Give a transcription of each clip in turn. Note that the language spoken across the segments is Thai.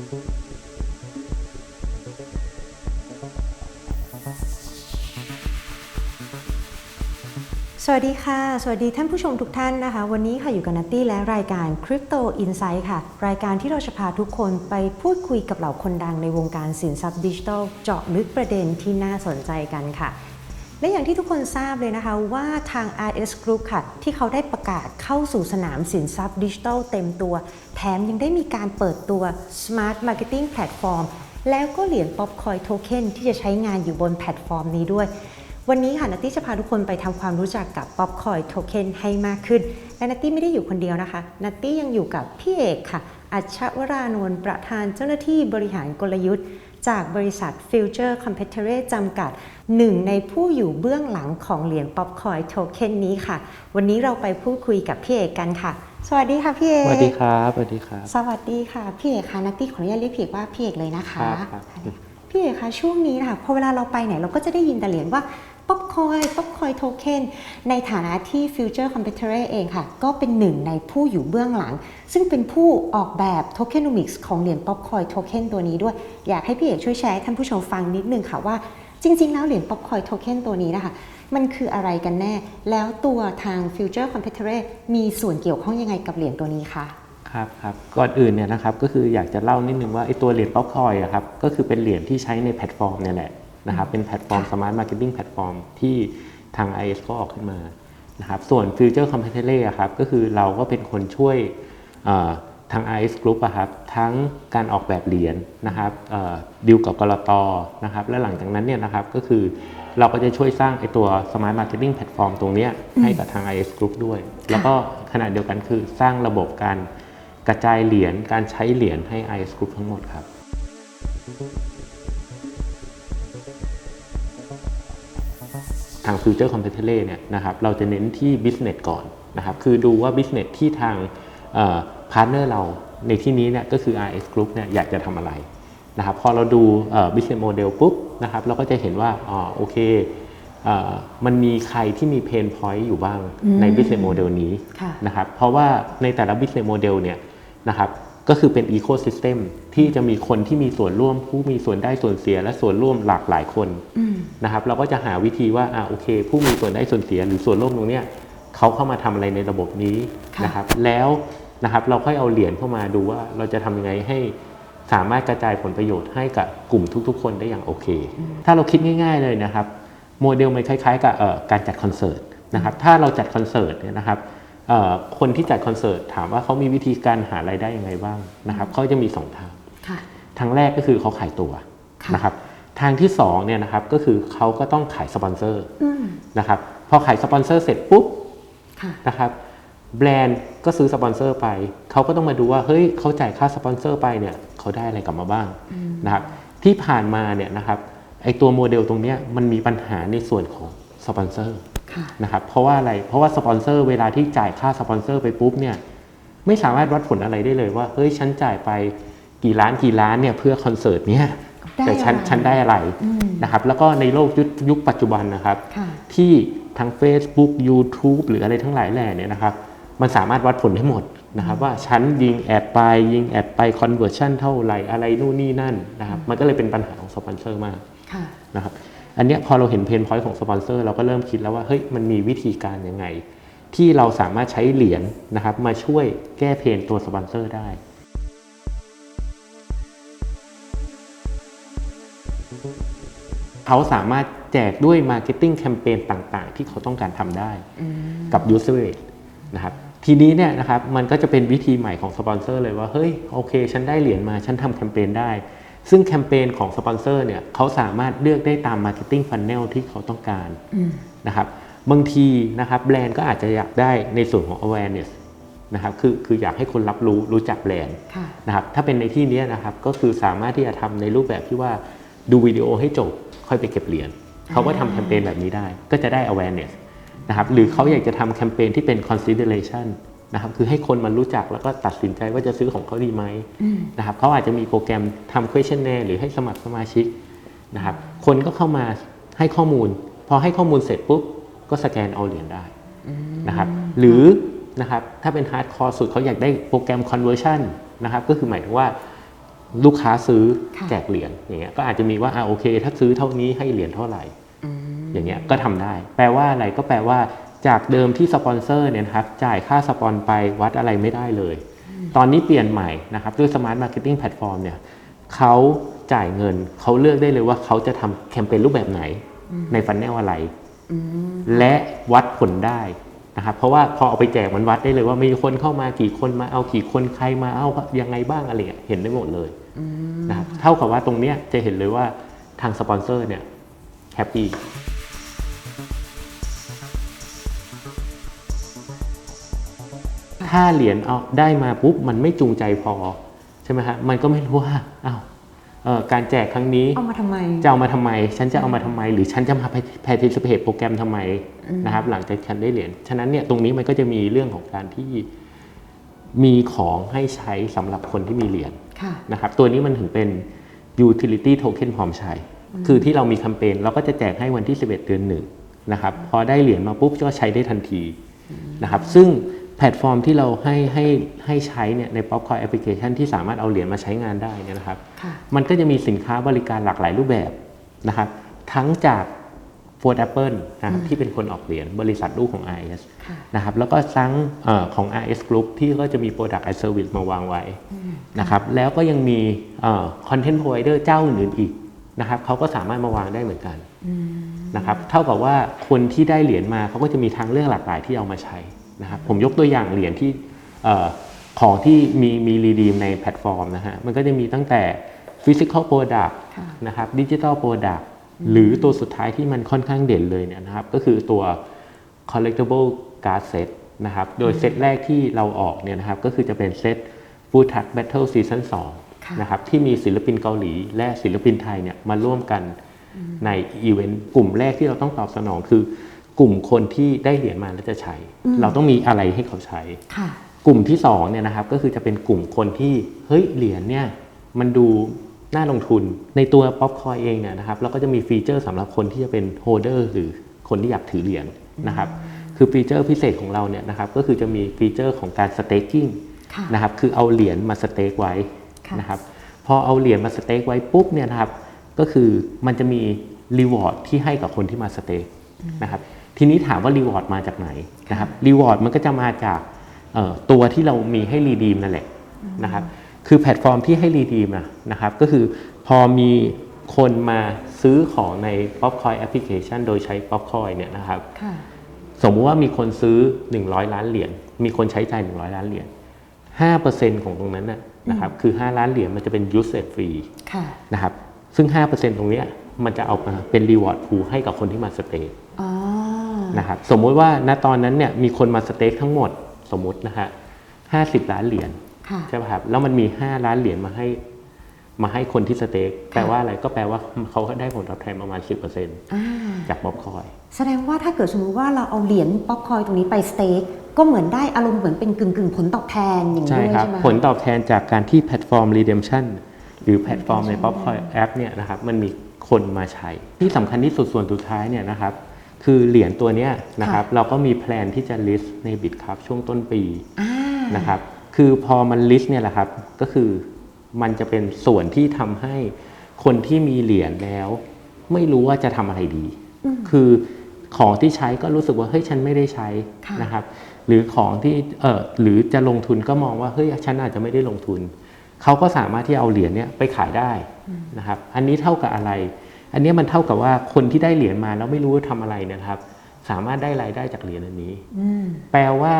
สวัสดีค่ะ สวัสดีท่านผู้ชมทุกท่านนะคะ วันนี้ค่ะอยู่กับนัตตี้และรายการ Crypto Insight ค่ะ รายการที่เราจะพาทุกคนไปพูดคุยกับเหล่าคนดังในวงการสินทรัพย์ดิจิทัล เจาะลึกประเด็นที่น่าสนใจกันค่ะ และอย่างที่ทุกคนทราบเลยนะคะว่าทาง RS Group ค่ะ ที่เขาได้ประกาศเข้าสู่สนามสินทรัพย์ดิจิทัลเต็มตัว แถมยังได้มีการเปิดตัว Smart Marketing Platform แล้วก็เหรียญ Popcoin Token ที่จะใช้งานอยู่บนแพลตฟอร์มนี้ด้วย วันนี้ค่ะนัตตี้จะพาทุกคนไปทำความรู้จักกับ Popcoin Token ให้มากขึ้น และนัตตี้ไม่ได้อยู่คนเดียวนะคะ นัตตี้ยังอยู่กับพี่เอกค่ะ อัชชวรานนท์ประธานเจ้าหน้าที่บริหารกลยุทธ์ จากบริษัท Future c o m p e t e r จำกัด หนึ่งในผู้อยู่เบื้องหลังของเหรียญ Popcoin Token นี้ค่ะ วันนี้เราไปพูดคุยกับพี่เอกกันค่ะ สวัสดีค่ะพี่เอกสวัสดีครับสวัสดีครับ สวัสดีค่ะพี่เอกค่ะนัตตี้ขออนุญาตเรียกพี่เอกว่าพี่เอกเลยนะคะ ครับครับ พี่เอกคะช่วงนี้นะคะพอเวลาเราไปไหนเราก็จะได้ยินแต่เหรียญว่า ป๊อปคอยป๊อปคอยโทเค็นในฐานะที่ Future c o m p e t e r เองค่ะ ก็เป็นหนึ่งในผู้อยู่เบื้องหลัง ซึ่งเป็นผู้ออกแบบโทเค็น o มิกส์ของเหรียญป๊อปคอยโทเค็นตัวนี้ด้วย อยากให้พี่เอกช่วยแชร์ให้ท่านผู้ชมฟังนิดนึงค่ะว่า จริง ๆ แล้วเหรียญป๊อปคอยโทเค็นตัวนี้นะคะมันคืออะไรกันแน่ แล้วตัวทาง Future c o m p e t e r มีส่วนเกี่ยวข้องยังไงกับเหรียญตัวนี้คะครับครับก่อนอื่นเนี่ยนะครับก็คืออยากจะเล่านิดนึงว่าไอ้ตัวเหรียญป๊อปคอยอะครับก็คือเป็นเหรียญที่ใช้ในแพลตฟอร์มเนี่ยแหละ นะครับเป็นแพลตฟอร์ม Smart Marketing แพลตฟอร์มที่ทาง IS ก็ออกขึ้นมานะครับส่วน Future c o m p e t e r อะครับก็คือเราก็เป็นคนช่วยเอ่อทาง IS Group อะครับทั้งการออกแบบเหรียญนะครับเอ่อดีลกับกรตนะครับและหลังจากนั้นเนี่ยนะครับก็คือเราก็จะช่วยสร้างไอ้ตัว Smart Marketing Platform ตรงเนี้ยให้กับทาง IS Group ด้วย แล้วก็ขณะเดียวกันคือสร้างระบบการกระจายเหรียญการใช้เหรียญให้ IS Group ทั้งหมดครับทาง Future c o m p e t e r เนี่ยนะครับเราจะเน้นที่ business ก่อนนะครับคือดูว่า business ที่ทางพาร์ทเนอร์เราในที่นี้เนี่ยก็คือ RS Group เนี่ยอยากจะทำอะไรนะครับพอเราดูเอ่อ business model ปุ๊บนะครับเราก็จะเห็นว่าอ๋อโอเคเอ่อมันมีใครที่มี pain point อยู่บ้างใน business model นี้ค่ะนะครับเพราะว่าในแต่ละ business model เนี่ยนะครับ ก็คือเป็น ecosystem ที่จะมีคนที่มีส่วนร่วม ผู้มีส่วนได้ส่วนเสียและส่วนร่วมหลากหลายคนนะครับ เราก็จะหาวิธีว่าอ่าโอเค ผู้มีส่วนได้ส่วนเสียหรือส่วนร่วมตรงเนี้ยเขาเข้ามาทำอะไรในระบบนี้ค่ะนะครับ แล้วนะครับเราค่อยเอาเหรียญเข้ามาดูว่าเราจะทำยังไงให้สามารถกระจายผลประโยชน์ให้กับกลุ่มทุกๆ คนได้อย่างโอเค ถ้าเราคิดง่าย ๆเลยนะครับโมเดลมันคล้ายๆ กับเอ่อการจัดคอนเสิร์ตนะครับ ถ้าเราจัดคอนเสิร์ตเนี่ยนะครับเอ่อ คนที่จัดคอนเสิร์ตถามว่าเขามีวิธีการหารายได้ยังไงบ้างนะครับเขาจะมีสองทางค่ะทางแรกก็คือเขาขายตัวค่ะนะครับทางที่สองเนี่ยนะครับก็คือเขาก็ต้องขายสปอนเซอร์อืมนะครับพอขายสปอนเซอร์เสร็จปุ๊บค่ะนะครับแบรนด์ก็ซื้อสปอนเซอร์ไป เขาก็ต้องมาดูว่าเฮ้ยเขาจ่ายค่าสปอนเซอร์ไปเนี่ยเขาได้อะไรกลับมาบ้างนะครับที่ผ่านมาเนี่ยนะครับไอตัวโมเดลตรงเนี้ยมันมีปัญหาในส่วนของสปอนเซอร์ค่ะ นะครับเพราะว่าอะไรเพราะว่าสปอนเซอร์เวลาที่จ่ายค่าสปอนเซอร์ไปปุ๊บเนี่ยไม่สามารถวัดผลอะไรได้เลยว่าเฮ้ยฉันจ่ายไปกี่ล้านกี่ล้านเนี่ยเพื่อคอนเสิร์ตเนี่ยได้แต่ฉันอะไรฉันได้อะไรอืมนะครับแล้วก็ในโลกยุคยุคปัจจุบันนะครับค่ะที่ทั้ง Facebook YouTube หรืออะไรทั้งหลายแหล่เนี่ยนะครับมันสามารถวัดผลได้หมดนะครับว่าฉันยิงแอดไปยิงแอดไป conversion เท่าไหร่อะไรนู่นนี่นั่นนะครับมันก็เลยเป็นปัญหาของสปอนเซอร์มากค่ะนะครับ อันเนี้ยพอเราเห็นเพนพอยต์ของสปอนเซอร์เราก็เริ่มคิดแล้วว่าเฮ้ยมันมีวิธีการยังไง ที่เราสามารถใช้เหรียญนะครับมาช่วยแก้เพนตัวสปอนเซอร์ได้เขาสามารถแจกด้วย Marketing แคมเปญต่างๆ ที่เขาต้องการทำได้กับ User Rate นะครับทีนี้เนี่ยนะครับมันก็จะเป็นวิธีใหม่ของสปอนเซอร์เลยว่า เฮ้ยโอเค ฉันได้เหรียญมาฉันทำแคมเปญได้ ซึ่งแคมเปญของสปอนเซอร์เนี่ยเขาสามารถเลือกได้ตาม Marketing Funnel ที่เขาต้องการนะครับบางทีนะครับแบรนด์ก็อาจจะอยากได้ในส่วนของ awareness นะครับคือคืออยากให้คนรับรู้รู้จักแบรนด์ค่ะนะครับถ้าเป็นในที่เนี้ยนะครับก็คือสามารถที่จะทำในรูปแบบที่ว่าดูวิดีโอให้จบค่อยไปเก็บเหรียญเขาก็ทำแคมเปญแบบนี้ได้ ก็จะได้ awareness นะครับหรือเขาอยากจะทำแคมเปญที่เป็น consideration นะครับคือให้คนมารู้จักแล้วก็ตัดสินใจว่าจะซื้อของเขาดีไหมนะครับเขาอาจจะมีโปรแกรมทำ questionnaire หรือให้สมัครสมาชิกนะครับคนก็เข้ามาให้ข้อมูล พอให้ข้อมูลเสร็จปุ๊บก็สแกนเอาเหรียญได้นะครับหรือนะครับถ้าเป็นฮาร์ดคอร์สุดเขาอยากได้โปรแกรม conversion นะครับก็คือหมายถึงว่าลูกค้าซื้อค่ะแจกเหรียญอย่างเงี้ยก็อาจจะมีว่าอ่าโอเค ถ้าซื้อเท่านี้ให้เหรียญเท่าไหร่อืมอย่างเงี้ยก็ทำได้ แปลว่าอะไรก็แปลว่า จากเดิมที่สปอนเซอร์เนี่ยนะครับจ่ายค่าสปอนไปวัดอะไรไม่ได้เลย ตอนนี้เปลี่ยนใหม่นะครับด้วยสมาร์ทมาร์เก็ตติ้งแพลตฟอร์มเนี่ยเขาจ่ายเงินเขาเลือกได้เลยว่าเขาจะทำแคมเปญรูปแบบไหนในฟันแนลอะไรอืมและวัดผลได้นะครับเพราะว่าพอเอาไปแจกมันวัดได้เลยว่ามีคนเข้ามากี่คนมาเอากี่คนใครมาเอายังไงบ้างอะไรเงี้ยเห็นได้หมดเลยนะครับเท่ากับว่าตรงเนี้ยจะเห็นเลยว่าทางสปอนเซอร์เนี่ยแฮปปี้ ถ้าเหรียญเอาได้มาปุ๊บมันไม่จูงใจพอใช่ไหมฮะมันก็ไม่รู้ว่าอ้าวเอ่อการแจกครั้งนี้เอามาทำไมจะเอามาทำไม ฉันจะเอามาทำไม หรือฉันจะมา participate โปรแกรมทำไมนะครับ หลังจากฉันได้เหรียญฉะนั้นเนี่ยตรงนี้มันก็จะมีเรื่องของการที่มีของให้ใช้สำหรับคนที่มีเหรียญค่ะนะครับตัวนี้มันถึงเป็น utility token พร้อมใช้ คือที่เรามีแคมเปญเราก็จะแจกให้วันที่ 11 เดือนหนึ่งนะครับพอได้เหรียญมาปุ๊บก็ใช้ได้ทันทีนะครับซึ่งแพลตฟอร์มที่เราให้ให้ให้ใช้เนี่ยใน Popcoin application ที่สามารถเอาเหรียญมาใช้งานได้เนี่ยนะครับค่ะมันก็จะมีสินค้าบริการหลากหลายรูปแบบนะครับ ทั้งจาก f o r d Apple นะครับที่เป็นคนออกเหรียญบริษัทลูกของ RS ค่ะนะครับแล้วก็ทั้งเอ่อของ RS Group ที่ก็จะมี Product as Service มาวางไว้นะครับแล้วก็ยังมีเอ่อ Content Provider เจ้าอื่นๆอีกนะครับเขาก็สามารถมาวางได้เหมือนกันนะครับเท่ากับว่าคนที่ได้เหรียญมาเขาก็จะมีทางเลือกหลากหลายที่เอามาใช้ นะครับผมยกตัวอย่างเหรียญที่เอ่อของที่มีมีรีดีมในแพลตฟอร์มนะฮะมันก็จะมีตั้งแต่ Physical Product ค่ะนะครับ Digital Product หรือตัวสุดท้ายที่มันค่อนข้างเด่นเลยเนี่ยนะครับ ก็คือตัว Collectible Card Set นะครับ โดยเซตแรกที่เราออกเนี่ยนะครับ ก็คือจะเป็นเซต Food Truck Battle Season ค่ะ2นะครับ ที่มีศิลปินเกาหลีและศิลปินไทยเนี่ยมาร่วมกันในอีเวนต์กลุ่มแรกที่เราต้องตอบสนองคือ กลุ่มคนที่ได้เหรียญมาแล้วจะใช้ เราต้องมีอะไรให้เขาใช้ค่ะกลุ่มที่2เนี่ยนะครับก็คือจะเป็นกลุ่มคนที่เฮ้ยเหรียญเนี่ยมันดูน่าลงทุนในตัว Popcoin เองเนี่ยนะครับเราก็จะมีฟีเจอร์สำหรับคนที่จะเป็นโฮเดอร์หรือคนที่อยากถือเหรียญนะครับคือฟีเจอร์พิเศษของเราเนี่ยนะครับก็คือจะมีฟีเจอร์ของการสเต็กกิ้งค่ะนะครับคือเอาเหรียญมาสเต็กไว้ค่ะนะครับพอเอาเหรียญมาสเต็กไว้ปุ๊บเนี่ยนะครับก็คือมันจะมีรีวอร์ดที่ให้กับคนที่มาสเต็กนะครับ ทีนี้ถามว่ารีวอร์ดมาจากไหนนะครับรีวอร์ดมันก็จะมาจากเอ่อตัวที่เรามีให้รีดีมนั่นแหละนะครับคือแพลตฟอร์มที่ให้รีดีมนะนะครับก็คือพอมีคนมาซื้อของใน Popcoin Application โดยใช้ Popcoin เนี่ยนะครับค่ะสมมุติว่ามีคนซื้อ 100 ล้านเหรียญมีคนใช้จ่าย 100 ล้านเหรียญ5%ของตรงนั้นนะนะครับคือ 5 ล้านเหรียญมันจะเป็น usage fee ค่ะนะครับซึ่ง 5%ตรงเนี้ยมันจะเอามาเป็น reward pool ให้กับคนที่มาสเตย์อ๋อ นะครับสมมุติว่าณตอนนั้นเนี่ยมีคนมาสเต็กทั้งหมดสมมุตินะฮะห้าสิบล้านเหรียญค่ะใช่ป่ะครับแล้วมันมี5ล้านเหรียญมาให้มาให้คนที่สเต็กแปลว่าอะไรก็แปลว่าเขาได้ผลตอบแทนประมาณ 10%อ่าจากบ๊อบคอย แสดงว่าถ้าเกิดสมมติว่าเราเอาเหรียญป๊อปคอยตรงนี้ไปสเต็กก็เหมือนได้อารมณ์เหมือนเป็นกึ่งกึ่งๆผลตอบแทนอย่างนี้ใช่ด้วยครับใช่ไหมผลตอบแทนจากการที่แพลตฟอร์ม Redemption หรือแพลตฟอร์มใน Popcoin App เนี่ยนะครับมันมีคนมาใช้ ที่สำคัญที่สุดส่วนสุดท้ายเนี่ยนะครับ คือเหรียญตัวเนี้ยนะครับเราก็มีแพลนที่จะ list ใน BitCup ช่วงต้นปีอ่านะครับ คือพอมัน list เนี่ยแหละครับ ก็คือมันจะเป็นส่วนที่ทำให้คนที่มีเหรียญแล้ว ไม่รู้ว่าจะทำอะไรดี คือของที่ใช้ก็รู้สึกว่าเฮ้ยฉันไม่ได้ใช้ค่ะนะครับ หรือของที่เออหรือจะลงทุนก็มองว่าเฮ้ยฉันอาจจะไม่ได้ลงทุน เขาก็สามารถที่เอาเหรียญเนี่ยไปขายได้นะครับ อันนี้เท่ากับอะไร อันนี้มันเท่ากับว่าคนที่ได้เหรียญมาแล้วไม่รู้ว่าทำอะไรเนยนะครับ สามารถได้รายได้จากเหรียญอันนี้ อืม แปลว่า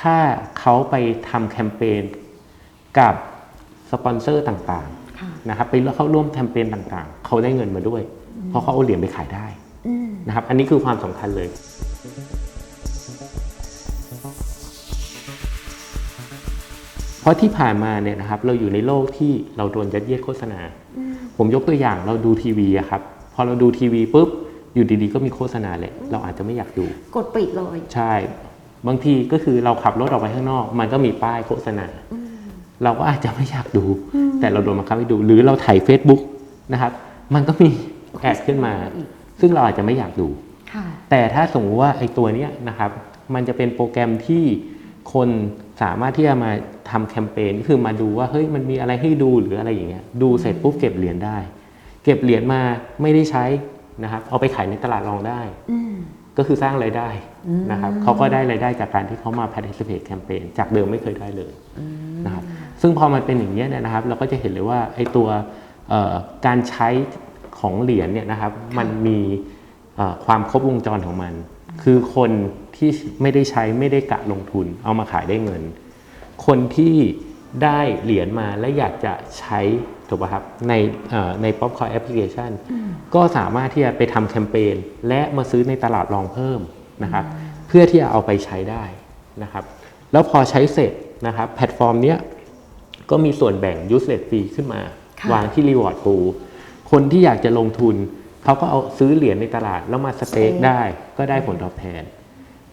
ถ้าเขาไปทำแคมเปญกับสปอนเซอร์ต่างค่ะ ๆนะครับไปเข้าร่วมแคมเปญต่างๆ เขาได้เงินมาด้วย เพราะเขาเอาเหรียญไปขายได้อืม นะครับ อันนี้คือความสำคัญเลย เพราะที่ผ่านมาเนี่ยนะครับเราอยู่ในโลกที่เราโดนยัดเยียดโฆษณา ผมยกตัวอย่างเราดูทีวีอะครับ พอเราดูทีวีปุ๊บ อยู่ดีๆ ก็มีโฆษณาแหละเราอาจจะไม่อยากดู กดปิดเลย ใช่ บางทีก็คือเราขับรถออกไปข้างนอก มันก็มีป้ายโฆษณา เราก็อาจจะไม่อยากดู แต่เราโดนบังคับให้ดู หรือเราถ่าย Facebook นะครับ มันก็มีแอดขึ้นมา ซึ่งเราอาจจะไม่อยากดูค่ะแต่ถ้าสมมติว่าไอ้ตัวเนี้ยนะครับ มันจะเป็นโปรแกรมที่ คนสามารถที่จะมาทำแคมเปญก็คือมาดูว่าเฮ้ยมันมีอะไรให้ดูหรืออะไรอย่างเงี้ยดูเสร็จปุ๊บเก็บเหรียญได้ เก็บเหรียญมาไม่ได้ใช้นะครับเอาไปขายในตลาดรองได้อืมก็คือสร้างรายได้อืมนะครับเขาก็ได้รายได้จากการที่เขามา participate แคมเปญจากเดิมไม่เคยได้เลยนะครับซึ่งพอมันเป็นอย่างนี้ยเนี่ยนะครับ เราก็จะเห็นเลยว่าไอ้ตัวเอ่อการใช้ของเหรียญเนี่ยนะครับมันมีเอ่อความครบวงจรของมัน คือคน ที่ไม่ได้ใช้ไม่ได้กะลงทุน เอามาขายได้เงิน คนที่ได้เหรียญมาและอยากจะใช้ถูกป่ะครับในเอ่อใน Popcoin Application ก็สามารถที่จะไปทำแคมเปญและมาซื้อในตลาดรองเพิ่มนะครับเพื่อที่จะเอาไปใช้ได้นะครับแล้วพอใช้เสร็จนะครับแพลตฟอร์มเนี้ยก็มีส่วนแบ่ง useless fee ขึ้นมาค่ะวางที่ reward pool คนที่อยากจะลงทุน เขาก็เอาซื้อเหรียญในตลาดแล้วมาสเต็กได้ก็ได้ผลตอบแทน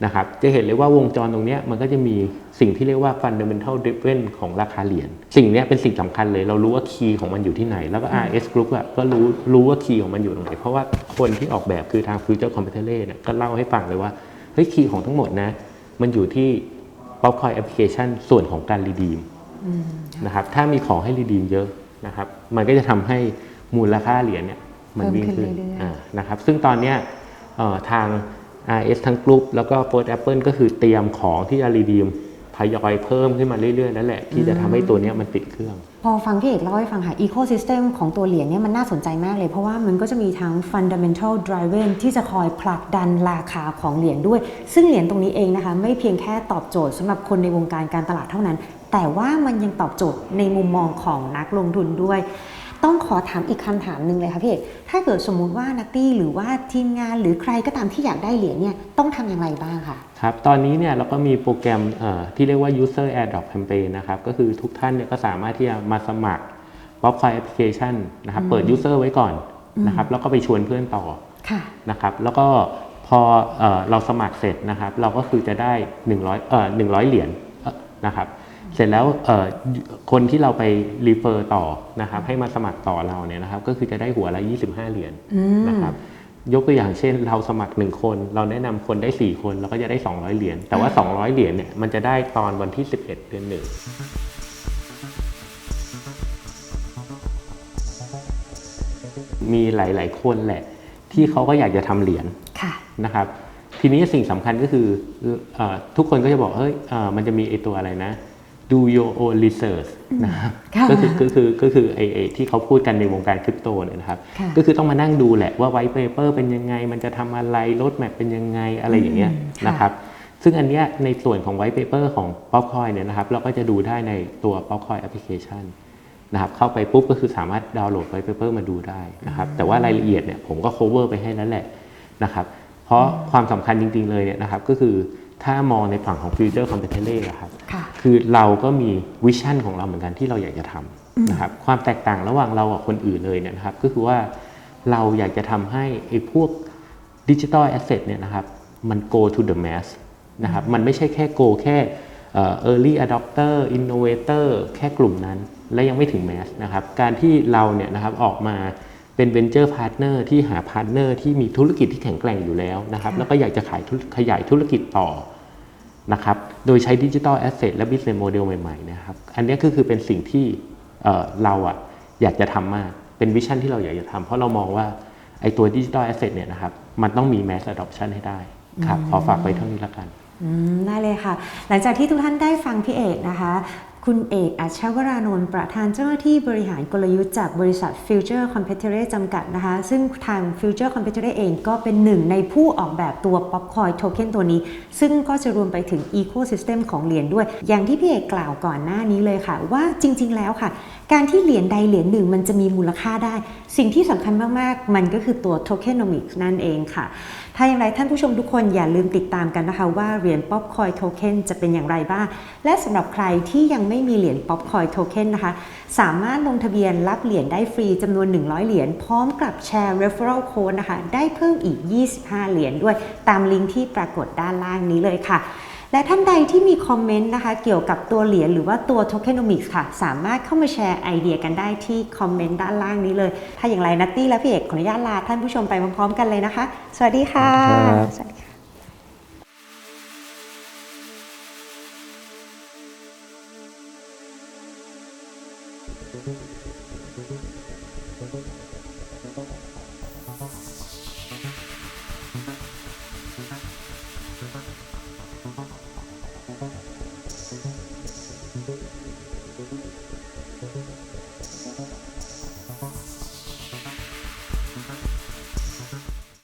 นะครับจะเห็นเลยว่าวงจรตรงเนี้ยมันก็จะมีสิ่งที่เรียกว่า fundamental driven ของราคาเหรียญสิ่งเนี้ยเป็นสิ่งสำคัญเลย เรารู้ว่าคีย์ของมันอยู่ที่ไหน แล้วก็ RS Group อะก็รู้รู้ว่าคีย์ของมันอยู่ตรงไหน เพราะว่าคนที่ออกแบบคือทาง Future Computer เนี่ยก็เล่าให้ฟังเลยว่าเฮ้ยคีย์ของทั้งหมดนะ มันอยู่ที่ Popcoin Application ส่วนของการ redeem นะครับถ้ามีของให้ redeem เยอะนะครับมันก็จะทำให้มูลค่าเหรียญเนี่ยมันวิ่งเพิ่ขึ้มนขึ้นเรื่อยๆอ่านะครับซึ่งตอนเนี้ยเอ่อทาง RS ทั้งกลุ่มแล้วก็ First Apple ก็คือเตรียมของที่จะ redeem ทยอยเพิ่มขึ้นมาเรื่อยๆนั่นแหละ ที่จะทำให้ตัวเนี้ยมันติดเครื่อง พอฟังพี่เอกเล่าให้ฟังค่ะ ecosystem ของตัวเหรียญเนี่ยมันน่าสนใจมากเลย เพราะว่ามันก็จะมีทั้ง fundamental driven ที่จะคอยผลักดันราคาของเหรียญด้วย ซึ่งเหรียญตรงนี้เองนะคะ ไม่เพียงแค่ตอบโจทย์สำหรับคนในวงการการตลาดเท่านั้น แต่ว่ามันยังตอบโจทย์ในมุมมองของนักลงทุนด้วย ต้องขอถามอีกคำถามหนึ่งเลยค่ะพี่เอกถ้าเกิดสมมุติว่านักตี้หรือว่าทีมงานหรือใครก็ตามที่อยากได้เหรียญเนี่ยต้องทำอย่างไรบ้างคะครับ ตอนนี้เนี่ยเราก็มีโปรแกรมเอ่อที่เรียกว่า user airdrop campaign นะครับ ก็คือทุกท่านเนี่ยก็สามารถที่จะมาสมัคร Popcoin application นะครับ เปิด user ไว้ก่อนนะครับ แล้วก็ไปชวนเพื่อนต่อค่ะนะครับ แล้วก็พอเอ่อเราสมัครเสร็จนะครับ เราก็คือจะได้100เอ่อ100 เหรียญเอ่อนะครับ เสร็จแล้วเอ่อคนที่เราไปรีเฟอร์ต่อนะครับให้มาสมัครต่อเราเนี่ยนะครับก็คือจะได้หัวละ 25 เหรียญนะครับยกตัวอย่างเช่น เราสมัคร 1 คน เราแนะนำคนได้ 4 คนเราก็จะได้ 200 เหรียญแต่ว่า 200 เหรียญเนี่ยมันจะได้ตอนวันที่ 11 เดือนหนึ่งมีหลาย ๆ คนแหละ ที่เขาก็อยากจะทำเหรียญค่ะนะครับทีนี้สิ่งสำคัญก็คือเออทุกคนก็จะบอกเฮ้ยเอ่อมันจะมีไอตัวอะไรนะ do your own research นะครับค่ะก็คือก็คือก็คือไอไอที่เขาพูดกันในวงการคริปโตเนี่ยนะครับค่ะก็คือต้องมานั่งดูแหละว่าไว t ์ paper เป็นยังไง มันจะทำอะไรรถแมพเป็นยังไงอะไรอย่างเงี้ยอืมค่ะนะครับซึ่งอันเนี้ยในส่วนของไว t ์ paper ของ Popcoin เนี่ยนะครับเราก็จะดูได้ในตัว Popcoin application นะครับเข้าไปปุ๊บก็คือสามารถดาวน์โหลดไว t ์ paper มาดูได้นะครับแต่ว่ารายละเอียดเนี่ยผมก็ cover ไปให้แล้วแหละนะครับเพราะความสำคัญจริง ๆเลยเนี่ยนะครับก็คือ ถ้ามองในฝั่งของ future competitor อะครับค่ะคือเราก็มีวิชั่นของเราเหมือนกันที่เราอยากจะทำนะครับ ความแตกต่างระหว่างเรากับคนอื่นเลยเนี่ยนะครับ ก็คือว่าเราอยากจะทำให้ไอ้พวกดิจิ t a ลแอสเซทเนี่ยนะครับ มัน go to the mass นะครับ มันไม่ใช่แค่ go แค่เอ่อ early adopter innovator แค่กลุ่มนั้น และยังไม่ถึง mass นะครับ การที่เราเนี่ยนะครับออกมา เป็น venture partner ที่หา partner ที่มีธุรกิจที่แข็งแกร่งอยู่แล้วนะครับค่ะแล้วก็อยากจะขายธุรขยายธุรกิจต่อนะครับ โดยใช้ดิจิทัลแอสเซทและ business model ใหม่ๆนะครับ อันนี้ก็คือเป็นสิ่งที่เอ่อเราอะอยากจะทำมาก เป็นวิชั่นที่เราอยากจะทำเพราะเรามองว่าไอ้ตัวดิจิทัลแอสเซทเนี่ยนะครับ มันต้องมี mass adoption ให้ได้ครับ ขอฝากไว้เท่านี้ละกันอืมได้เลยค่ะ หลังจากที่ทุกท่านได้ฟังพี่เอกนะคะ คุณเอกอัชวรานนท์ประธานเจ้าหน้าที่บริหารกลยุทธ์จากบริษัท Future Competitor จำกัดนะคะ ซึ่งทาง Future Competitor เองก็เป็นหนึ่งในผู้ออกแบบตัว Popcoin Token ตัวนี้ ซึ่งก็จะรวมไปถึง Ecosystem ของเหรียญด้วย อย่างที่พี่เอกกล่าวก่อนหน้านี้เลยค่ะ ว่าจริง ๆ แล้วค่ะ การที่เหรียญใดเหรียญหนึ่งมันจะมีมูลค่าได้ สิ่งที่สำคัญมาก ๆ มันก็คือตัว Tokenomics นั่นเองค่ะ ถ้าอย่างไรท่านผู้ชมทุกคนอย่าลืมติดตามกันนะคะว่าเหรียญ Popcoin Token จะเป็นอย่างไรบ้าง และสำหรับใครที่ยังไม่มีเหรียญ Popcoin Token นะคะ สามารถลงทะเบียนรับเหรียญได้ฟรีจำนวน 100 เหรียญพร้อมกับแชร์ referral code นะคะ ได้เพิ่มอีก 25 เหรียญด้วย ตามลิงก์ที่ปรากฏด้านล่างนี้เลยค่ะ และท่านใดที่มีคอมเมนต์นะคะเกี่ยวกับตัวเหรียญหรือว่าตัว Tokenomics ค่ะ สามารถเข้ามาแชร์ไอเดียกันได้ที่คอมเมนต์ด้านล่างนี้เลย ถ้าอย่างไรนัตตี้และพี่เอกขออนุญาตลาท่านผู้ชมไปพร้อมๆกันเลยนะคะ สวัสดีค่ะครับสวัสดีค่ะ